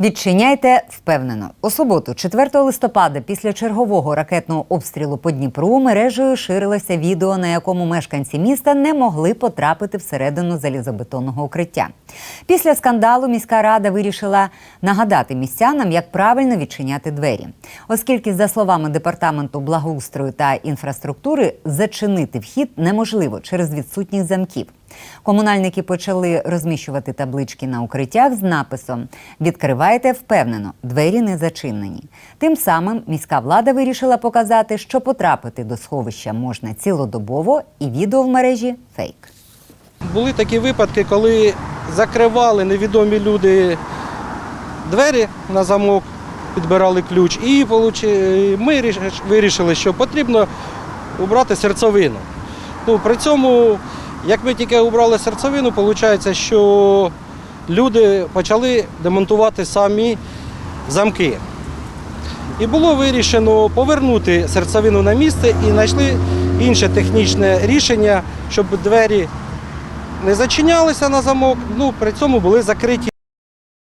Відчиняйте впевнено. У суботу, 4 листопада, після чергового ракетного обстрілу по Дніпру, мережею ширилося відео, на якому мешканці міста не могли потрапити всередину залізобетонного укриття. Після скандалу міська рада вирішила нагадати містянам, як правильно відчиняти двері, оскільки, за словами департаменту благоустрою та інфраструктури, зачинити вхід неможливо через відсутність замків. Комунальники почали розміщувати таблички на укриттях з написом Відкривайте впевнено, двері не зачинені. Тим самим міська влада вирішила показати, що потрапити до сховища можна цілодобово, і відео в мережі фейк. Були такі випадки, коли закривали невідомі люди двері на замок, підбирали ключ, і ми вирішили, що потрібно убрати серцевину. Ну, при цьому, як ми тільки убрали серцевину, виходить, що люди почали демонтувати самі замки. І було вирішено повернути серцевину на місце і знайшли інше технічне рішення, щоб двері не зачинялися на замок, ну при цьому були закриті.